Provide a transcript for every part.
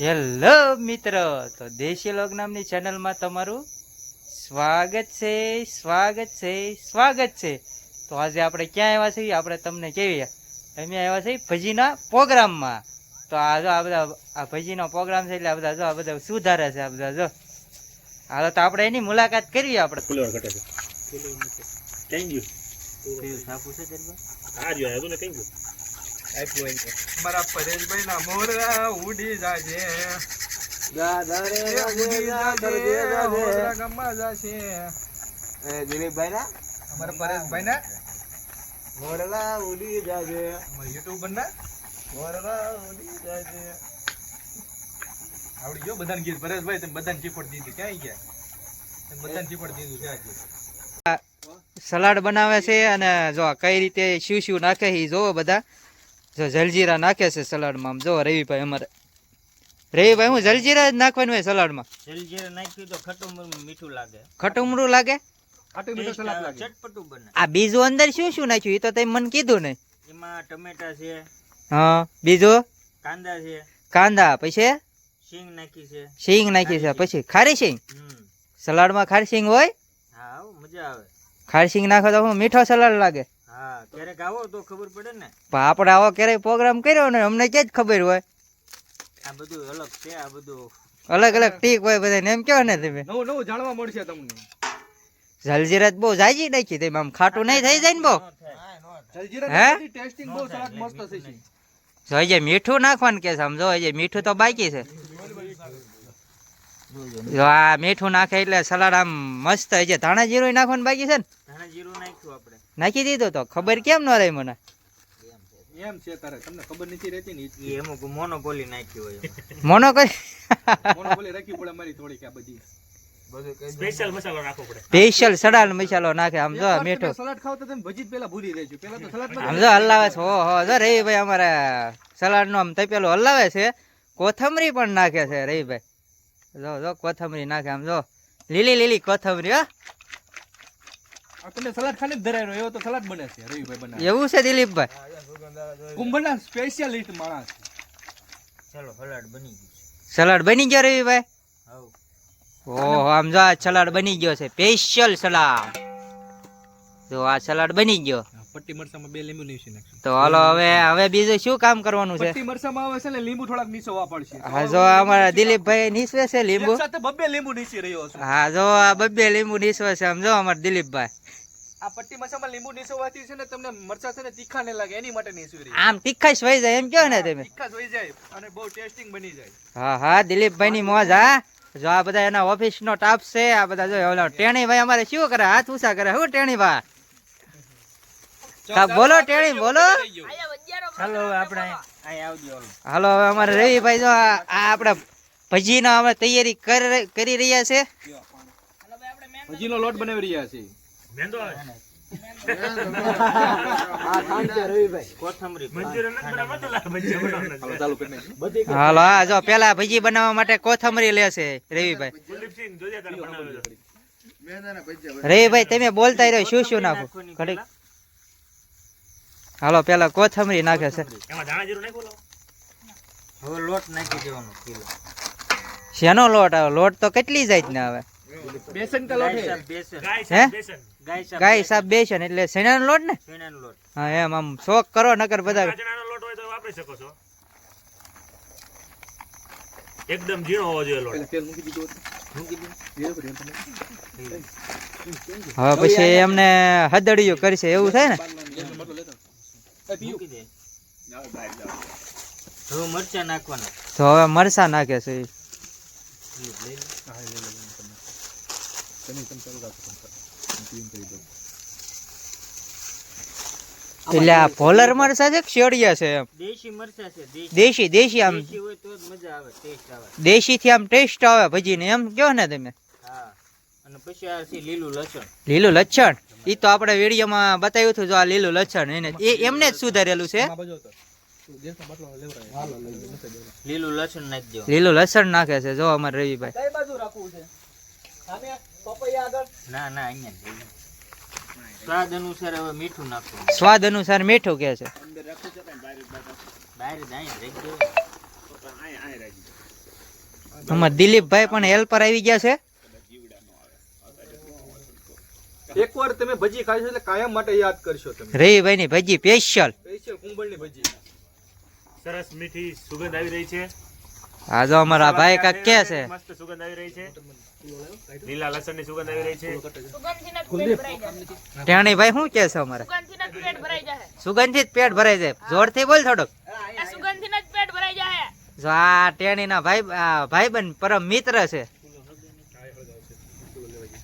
Hello મિત્ર તો દેશી લોક નામની ચેનલમાં તમારું સ્વાગત છે સ્વાગત છે સ્વાગત છે. તો આજે આપણે ક્યાં આવ્યા છીએ? આપણે તમને કેવી અમે આવ્યા છીએ ભજીના પ્રોગ્રામમાં. તો આ જો આ બધા આ ભજીનો પ્રોગ્રામ છે એટલે આ બધા જો આ બધા સુધારે છે આ બધા જો. હાલો તો આપણે એની મુલાકાત કરીએ આપણે. છે. જો આ ને કઈ ગયું મારા પરેશભાઈ ના મોરા ઉડી જાજે. ઉડી જાજે, મોરલા ગામમાં જાશે. અમારા પરેશભાઈ ના અમારા યુટ્યુબર ના આવડી ગયો બધાને ગીત. પરેશભાઈ તમે બધાને ચીપડ દીધી. ક્યાં ગયા? તમે બધાને ચીપડ દીધું ક્યાં આજે. સલાડ બનાવે છે અને જો કઈ રીતે શું શું નાખે એ જોવો બધા. જો જલજીરા નાખે છે સલાડમાં. આમ જો રવિભાઈ અમારે રવિભાઈ હું જલજીરા જ નાખવાનું હોય સલાડમાં? જલજીરા નાખ્યું તો ખટું મીઠું લાગે. ખટુમરું લાગે? ખાટું મીઠું સલાડ લાગે. ચટપટું બને. આ બીજું અંદર શું શું નાખ્યું? એ તો તમે મને કીધું નહીં એમાં ટમેટા છે હા બીજું? કાંદા છે. કાંદા. પછી? સિંગ નાખી છે. શીંગ નાખી છે. પછી ખારી સિંગ હમ. સલાડમાં ખારી શીંગ હોય? હા મજા આવે. ખારી શીંગ નાખો તો હું મીઠો સલાડ લાગે. હા ક્યારેક આવો તો ખબર પડે ને. પણ આપણે આવો ક્યારેય પ્રોગ્રામ કર્યો ને અમને ક્યાં જ ખબર હોય. આ બધું અલગ છે આ બધું. અલગ અલગ ટીક હોય બધાને એમ કહો ને તમે. નવું નવું જાણવા મળશે તમને. જલજીરાત બહુ જાજી નાખી તમે આમ ખાટું નહીં થઈ જાય ને બહુ? હે? ટેસ્ટિંગ બહુ સલાડ મસ્ત થશે જો હજી મીઠું નાખવાનું કે સમજો હજી મીઠું તો બાકી છે. જો આ મીઠું નાખે એટલે સલાડ આમ મસ્ત હજી ધાણા જીરું નાખવાનું બાકી છે ને? જીરું નાખ્યું આપણે. નાખી દીધો તો? ખબર કેમ ન રહી મને? એમ છે તારે તમને ખબર નથી રહેતી ને એમ મોનોપોલી નાખી હોય. મોનો કઈ મોનો રાખવી પડે મારી થોડીક આ બધી. બધું કહી દો. સ્પેશિયલ મસાલો રાખવો પડે. સ્પેશિયલ સડાલ મસાલો નાખે આમ જો મીઠું. સલાડ ખાવ તો તમે ભજી જ ભૂલી રહેજો. પેલા તો સલાડ આમ જો હલાવે છે. હો હો જો રહીભાઈ અમારે સલાડનું આમ તપેલું હલાવે છે. કોથમરી પણ નાખે છે રહીભાઈ જો જો કોથમરી નાખે આમ જો. લીલી લીલી કોથમરી હો. તમને સલાડ ખાલી ધરાય રહ્યો એવો તો સલાડ બને છે રવિભાઈ બનાવે. એવું છે દિલીપભાઈ? કુંભના સ્પેશિયાલિસ્ટ માણસ ચાલો સલાડ બની ગયું સલાડ બની ગયો રવિભાઈ? ઓહો આમ જો આ સલાડ બની ગયો છે સ્પેશિયલ સલાડ. જો આ સલાડ બની ગયો. પટ્ટી મરસામાં બે લીંબુ નીચે નાખશું. તો હાલો હવે હવે બીજું શું કામ કરવાનું છે? પટ્ટી મરસામાં આવે છે ને લીંબુ થોડાક નીચોવા પડશે. હા જો અમારા દિલીપભાઈ નીસવે છે લીંબુ. સાથે બબ્બે લીંબુ નીચી રહ્યો છે. હા જો આ બબ્બે લીંબુ નીસવે છે સમજો અમાર દિલીપભાઈ. આ પટ્ટી મરસામાં લીંબુ નીચોવાથી છે ને તમને મરચા છે ને તીખા ને લાગે એની માટે નીચવી રહી. આમ તીખાશ વહી જાય એમ કહો ને તમે. તીખા જોઈ જાય અને બહુ ટેસ્ટિંગ બની જાય. હા હા દિલીપભાઈ ની મોજ હા. જો આ બધા એના ઓફિસ નો ટાપ છે આ બધા જો ઓલા ટેણી ભાઈ અમારે શું કરે? હાથ ઊંચા કરે હું ટેણી ભાઈ બોલો ટેણી બોલો. હાલો હવે આપણે હાલો. હવે અમારે રવિભાઈ જો આ આપણા ભજીનો અમે તૈયારી કરી રહ્યા છે. ભજીનો લોટ બનાવી રહ્યા છે. મેંદો. હાલો હા જો પેલા ભજી બનાવવા માટે કોથમરી લેશે રવિભાઈ. રવિભાઈ તમે બોલતા રહ્યો શું શું નાખો? ઘડીક. હાલો પેલા કોથમરી નાખે છે. એમાં ધાણા જીરું નાખો હવે લોટ નાખી દેવાનો કિલો. શેનો લોટ આવે? લોટ તો કેટલી જાય ને હવે બેસન. કા લોટ હે? સાબ બેસન. ગાય સાબ એટલે શેણાનો લોટ ને? શેણાનો લોટ. હા એમ આમ શોખ કરો નકર બધા રાજણાનો લોટ હોય તો વાપરી શકો છો. એકદમ ઝીણો હોવો જોઈએ લોટ. તેલ મૂકી દીધું હતું. મૂકી દે ધીરે ધીરે તમે. હવે પછી એમને હદડિયું કરશે એવું થાય ને ગેસનો બાટલો લેતા આવો. એ પીયું. મૂકી દે હવે મરચા નાખવાના તો હવે મરસા નાખે છે ઈ. લઈ લે. હા, એ લે, લે, લે, તમે. તમે તમે ચાલુ રાખો, તમે ચાલુ. હું પીને કહી દઉં. એટલે આ ભોલર મરસા છે કે શેડિયા છે એમ દેશી મરચા છે દેશી દેશી દેશી આમ દેશી હોય તો જ મજા આવે ટેસ્ટ આવે દેશી થી આમ ટેસ્ટ આવે ભજી ને એમ કયો ને તમે હા અને પછી આ છે લીલું લચ્છણ એ તો આપણે વિડીયોમાં બતાવ્યું હતું જો આ લીલું લચ્છણ એને. એ એમને જ સુધારેલું છે. લીલું લસણ નાખી દેવાનું. લીલું લસણ નાખે છે. જો અમારે રવિભાઈ. કઈ બાજુ રાખવું છે? સામે પપૈયા આગળ? ના ના અહીંયા જ લઈ લે. સ્વાદ અનુસાર હવે મીઠું નાખવાનું. સ્વાદ અનુસાર મીઠું કે છે? બહાર દેવાનું. દિલીપભાઈ પણ હેલ્પર આવી ગયા છે. એકવાર તમે ભજી ખાશો એટલે કાયમ માટે યાદ કરશો તમે. રવિભાઈ ની ભજી સ્પેશિયલ સ્પેશિયલ કુંબળની ભજી. સરસ મીઠી સુગંધ આવી રહી છે. આ જો અમારા ભાઈ કાક કે છે. મસ્ત સુગંધ આવી રહી છે. લીલા લસણની સુગંધ આવી રહી છે. સુગંધથી જ પેટ ભરાઈ જાય. ટેણીભાઈ શું કે છે અમારે? સુગંધથી જ પેટ ભરાઈ જાય. સુગંધિત પેટ ભરાઈ જાય. જોરથી બોલ થોડુંક. આ સુગંધથી જ પેટ ભરાઈ જાય. જો આ ટેણી ના ભાઈ ભાઈ બન પરમ મિત્ર છે.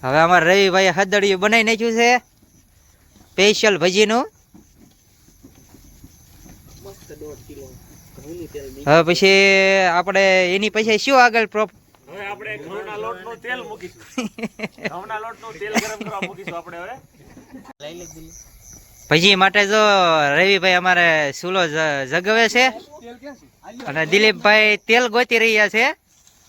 હવે અમારે રવિભાઈ હદડિયું બનાવી નાખ્યું છે. સ્પેશિયલ ભજીનું. હવે પછી આપણે એની પછી શું આગળ પ્રો આપણે ઘઉંના લોટનું તેલ મૂકીશું. ઘઉંના લોટનું તેલ ગરમ કરવા મૂકીશું આપણે હવે. લઈ લે ભજી માટે જો રવિભાઈ અમારે સુલો જગવે છે. અને દિલીપભાઈ તેલ ગોતી રહ્યા છે.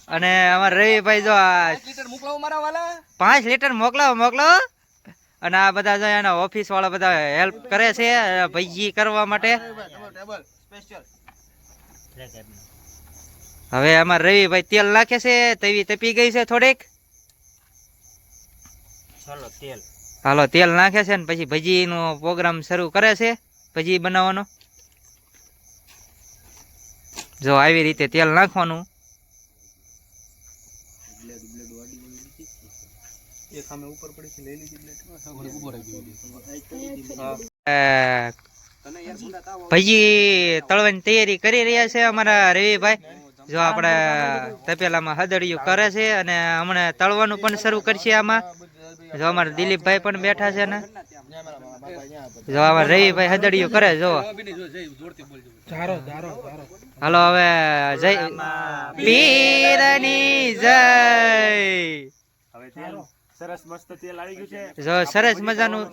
અને અમારે રવિભાઈ જો આ મોકલાવો મારા વાલા. પાંચ લીટર મોકલાવો મોકલાવો. અને આ બધા જો એના ઓફિસ વાળા બધા હેલ્પ કરે છે ભજી કરવા માટે. હવે અમાર રવિભાઈ તેલ નાખે છે તવી તપી ગઈ છે થોડીક. હાલો તેલ નાખે છે ને પછી ભજીનો પ્રોગ્રામ શરૂ કરે છે ભજી બનાવવાનો. જો આવી રીતે તેલ નાખવાનું. એક સામે ઉપર પડી છે લઈ લીધી ભજી તળવાની તૈયારી કરી રહ્યા છે અમારા રવિભાઈ. જો આપણે તપેલામાં હદડિયું કરે છે અને હમણાં તળવાનું પણ શરૂ કરશે આમાં. જો અમારા દિલીપભાઈ પણ બેઠા છે ને. જો અમારા રવિભાઈ હદડિયું કરે જો. હાલો હવે જય પીરની જય. હવે સરસ મસ્ત તેલ આવી ગયું છે. જો સરસ મજાનું.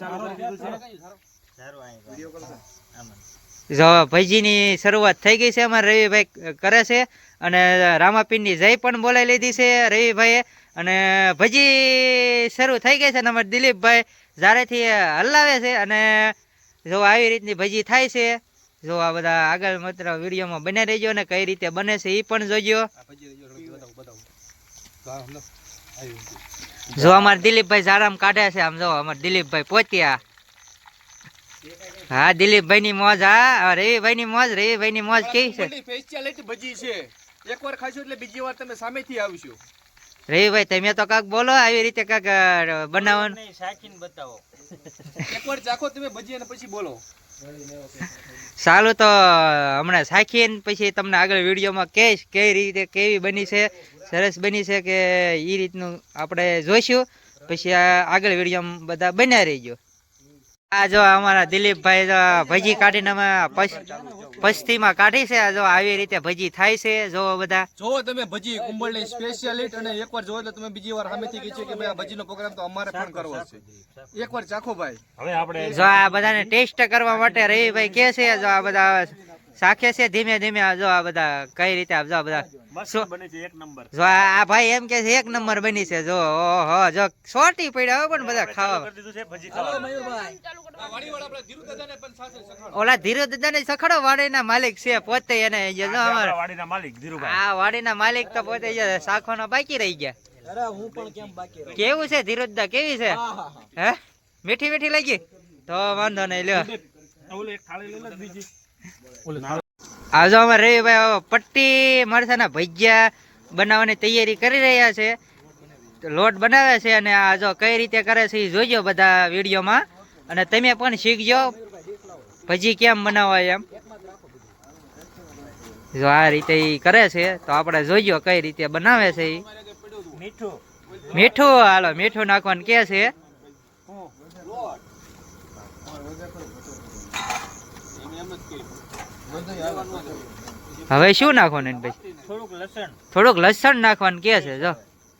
જો. ભજીની શરૂઆત થઈ ગઈ છે અમારે રવિભાઈ કરે છે અને રામાપીરની જય પણ બોલાવી લીધી છે રવિભાઈએ. અને ભજી શરૂ થઈ ગઈ છે અને અમારે દિલીપભાઈ જારેથી હલાવે છે અને જો આવી રીતની ભજી થાય છે જો આ બધા આગળ માત્ર વિડીયોમાં બને રહેજો અને કઈ રીતે બને છે એ પણ જોજો. જો અમારે દિલીપભાઈ ઝારામ કાઢે છે આમ જો અમારે દિલીપભાઈ પોત્યા હા દિલીપભાઈ ની મોજ હા રવિભાઈ ની મોજ રવિભાઈ ની મોજ કેવી છે? સ્પેશિયાલિટી ભજી છે. એકવાર ખાશો એટલે બીજી વાર તમે સામેથી આવશો. રવિભાઈ તમે તો કાક બોલો આવી રીતે કાક બનાવવાનું. નહીં, બતાવો. એકવાર ચાખો તમે ભજી અને પછી બોલો. સારું તો, હમણાં સાખીને પછી તમને આગળ વિડીયોમાં કહીશ કઈ રીતે કેવી બની છે, સરસ બની છે કે એ રીતનું આપણે જોઈશું. પછી આગળ વિડીયોમાં બધા બન્યા રહીજો. આ જો અમારા દિલીપભાઈ ભજી કાઢીને અમે પસ- પસ્તીમાં કાઢી છે જો આવી રીતે ભજી થાય છે જો બધા. જો તમે ભજી કુંભળની સ્પેશિયાલિટી અને એકવાર જોવો એટલે તમે બીજી વાર સામેથી કહી છે કે ભાઈ આ ભજીનો પ્રોગ્રામ તો અમારે પણ કરવો છે. એકવાર ચાખો ભાઈ. હવે આપણે જો આ બધાને ટેસ્ટ કરવા માટે રવિભાઈ કે છે જો આ બધા શાખે છે ધીમે ધીમે આ જો આ બધા કઈ રીતે આ જો બધા મસ્ત છે એક નંબર. જો આ આ ભાઈ એમ કે છે એક નંબર બની છે જો ઓહો જો સોટી પડ્યા હોય પણ બધા ખાવા. ધીરુ પણ ઓલા ધીરુ દાદા સખડો વાડીના માલિક છે પોતે એને જો અમારે વાડીના માલિક ધીરુભાઈ. આ વાડીના માલિક તો પોતે જે શાખોનો બાકી રહી ગયા. કેવું છે ધીરુદા કેવી છે? હે મીઠી મીઠી લાગી? તો વાંધો નહીં લ્યો. ઓલું એક થાળી લઈ લો બીજી. આજે અમે રવિભાઈ પટ્ટી મરસાના ભજીયા બનાવવાની તૈયારી કરી રહ્યા છે. લોટ બનાવે છે અને આ જો કઈ રીતે કરે છે એ જોઈજો બધા વિડીયોમાં. અને તમે પણ શીખજો ભજી કેમ બનાવાય એમ. જો આ રીતે ઈ કરે છે તો આપણે જોઈજો કઈ રીતે બનાવે છે એ મીઠું. મીઠું? હાલો મીઠું નાખવાનું કે છે. હવે શું નાખવાનું એને ભાઈ થોડુંક લસણ. થોડુંક લસણ નાખવાનું કે છે જો.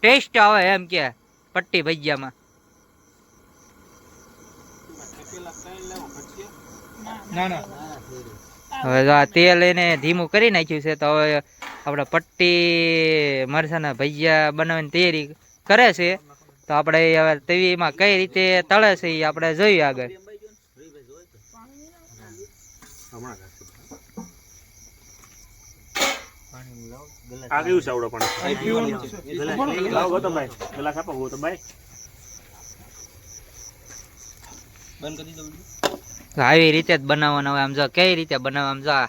ટેસ્ટ આવે એમ કે પટ્ટી ભજીયામાં. ના ના. હવે જો આ તેલ એને ધીમું કરી નાખ્યું છે તો હવે આપણે પટ્ટી મરસાના ભજીયા બનાવવાની તૈયારી કરે છે તો આપણે હવે તેવીમાં કઈ રીતે તળે છે એ આપણે જોઈએ આગળ. આ કયું સાવડો પણ? લાવો ગૌતમભાઈ ગ્લાસ આપો ગૌતમભાઈ બંધ કરી દઉં આવી રીતે જ બનાવવાનો હોય. આમ જો કઈ રીતે બનાવવા? આમ જો આ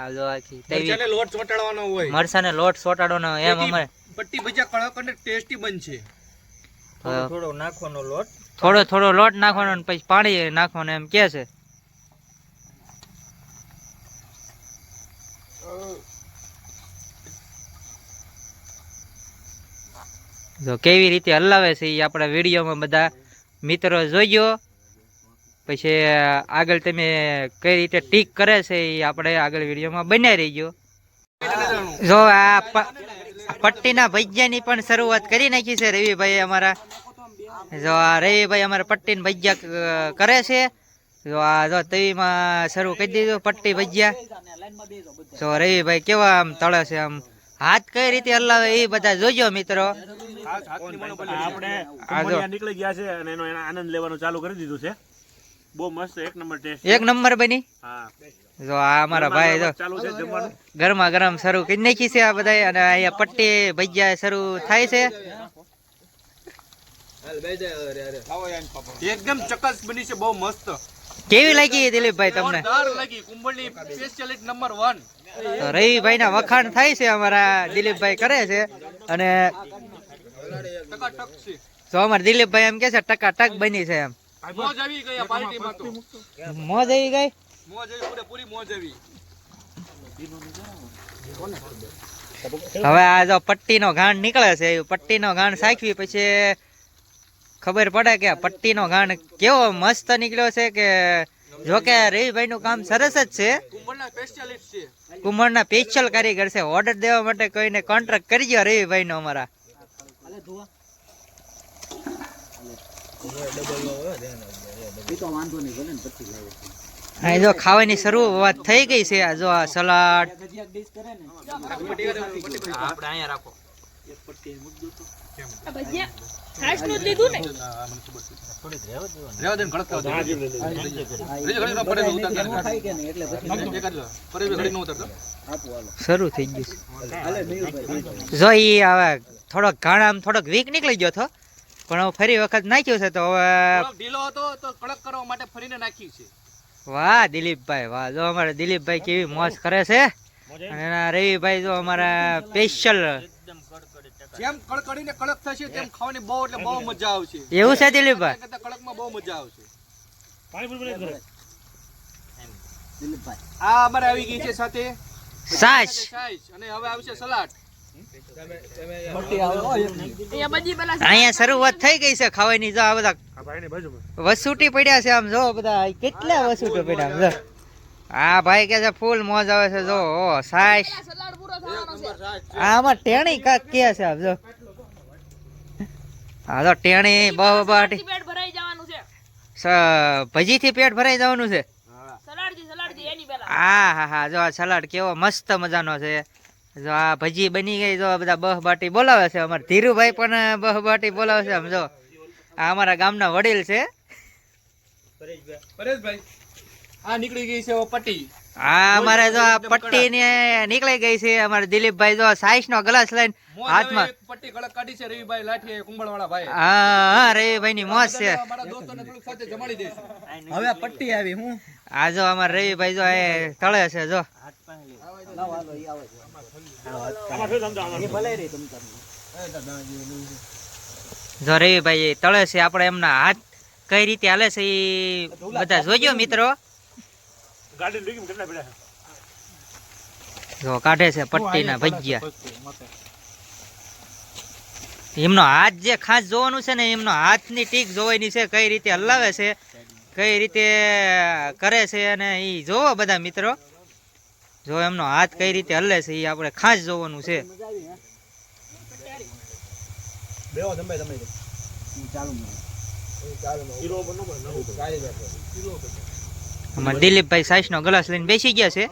આ જો આખી તવી લોટ ચોટાડવાનો હોય. મરસાને લોટ સોટાડવાનો એમ અમારે પટ્ટી ભજીયા કડક અને ટેસ્ટી બનશે. થોડો થોડો નાખવાનો લોટ. થોડો થોડો લોટ નાખવાનો અને પછી પાણી નાખવાનું એમ કે છે. જો કેવી રીતે હલાવે છે એ આપણા વિડીયોમાં બધા મિત્રો જોઈજો પછી આગળ તમે કઈ રીતે ટીક કરે છે એ આપણે આગળ વિડીયોમાં બનાવી રહીજો જો, આ પટ્ટીના ભજીયાની પણ શરૂઆત કરી નાખી છે રવિભાઈ અમારા. જો, આ રવિભાઈ અમારા પટ્ટી ભજીયા કરે છે. જો, આ, જો, તવીમાં શરૂ કરી દીધું પટ્ટી ભજીયા. જો, રવિભાઈ કેવા આમ તળે છે આમ. હાથ કઈ રીતે હલાવે એ બધા જોજો મિત્રો. આપણે નીકળી ગયા છે અને એનો આનંદ લેવાનું ચાલુ કરી દીધું છે. બહુ મસ્ત એક નંબર ટેસ્ટ એક નંબર બની? જો આ અમારા ભાઈ જો ચાલુ છે જમવાનું. ગરમા ગરમ શરૂ કરી નાખી છે આ બધા અને અહીંયા પટ્ટી ભજીયા શરૂ થાય છે. એકદમ ચકસ બની છે બહુ મસ્ત. કેવી લાગી દિલીપભાઈ તમને? રવિભાઈ ના વખાણ થાય છે અમારા દિલીપભાઈ કરે છે અને તો અમારા દિલીપભાઈ એમ કે છે ટકા ટક બની છે એમ. મોજ આવી ગઈ મોજ આવી હવે આ જો પટ્ટીનો ગાંઠ નીકળે છે પટ્ટી પટ્ટીનો ગાંઠ સાખવી પછી ખબર પડે કે પટ્ટીનો ગાણ કેવો મસ્ત નીકળ્યો છે કે જો કે રવિભાઈ નું કામ સરસ જ છે. કુંભળના સ્પેશિયાલિસ્ટ સ્પેશિયલ કારીગર છે. ઓર્ડર દેવા માટે કોઈને કોન્ટ્રાક્ટ કરી ગયો રવિભાઈ નો અમારા. અહીં જો ખાવાની શરૂઆત થઈ ગઈ છે. આ જો આ સલાડ. આપણે અહીંયા રાખો છાશનું જ લીધું ને. રેવા દે કડક થવા દે. રેજો ઘડી નો પડે તો ઉતાર દે એક જ લો. પડે તો ઘડી નો ઉતારતો. શરૂ થઈ ગયું જો ઈ હવે થોડોક ઘાણ થોડોક વીક નીકળી ગયો હતો. પણ હવે ફરી વખત નાખ્યો છે તો હવે ઢીલો હતો તો કડક કરવા માટે ફરીને નાખી છે. વાહ દિલીપભાઈ વાહ. જો અમારા દિલીપભાઈ કેવી મોજ કરે છે. અને એના રવિભાઈ જો અમારા સ્પેશિયલ જેમ કડકડીને કડક થશે તેમ ખાવાની બહુ એટલે બહુ મજા આવશે. એવું છે દિલીપભાઈ? કડકમાં બહુ મજા આવશે. આ અમારે આવી ગઈ છે સાથે. સાસ અને હવે આવશે સલાડ. અહીંયા શરૂઆત થઈ ગઈ છે ખાવાની જો આ બધા આ વસુટી પડ્યા છે આમ જો બધા કેટલા વસુટી પડ્યા આમ જો. આ ભાઈ કે છે ફૂલ મોજ આવે છે જો ઓ સાઈસ. સલાડ પૂરો થવાનો છે આમાં ટેણી કાક કે છે આમ જો. હા તો ટેણી બહુ બાટી. પેટ ભરાઈ જવાનું છે. ભજી થી પેટ ભરાઈ જવાનું છે? હા હા હા જો આ સલાડ કેવો મસ્ત મજાનો છે. જો આ ભજી બની ગઈ જો બધા બહ બાટી બોલાવે છે. અમારા ધીરુભાઈ પણ બહ બાટી બોલાવે છે આમ જો. આ અમારા ગામના વડીલ છે. પરેશભાઈ. આ નીકળી ગઈ છે પટ્ટી. હા અમારે જો પટ્ટી ને નીકળી ગઈ છે અમારે દિલીપભાઈ જો સાઈસ નો ગ્લાસ લઈને હાથમાં. પટ્ટી કડક કાઢી છે રવિભાઈ લાઠી કુંભળવાળા ભાઈ હા હા રવિભાઈ ની મોજ છે. મારા દોસ્તોને થોડુંક સાથે જમાડી દઈશું. હવે પટ્ટી આવી હું? આ જો અમારા રવિભાઈ જો એ તળે છે જો. જો રવિભાઈ તળે છે આપણે એમના હાથ કઈ રીતે હાલે છે એ બધા જોજો મિત્રો. ગાડી લઈ કેટલા પડ્યા જો કાઢે છે પટ્ટીના ભજીયા. એમનો હાથ જે ખાસ જોવાનું છે ને એમનો હાથની ટીક જોવાની છે કઈ રીતે હલાવે છે કઈ રીતે કરે છે અને એ જોવો બધા મિત્રો. જો એમનો હાથ કઈ રીતે હલે છે એ આપણે ખાસ જોવાનું છે. ચાલુ દિલીપભાઈ સાઈસ નો ગ્લાસ લઈને બેસી ગયા છે.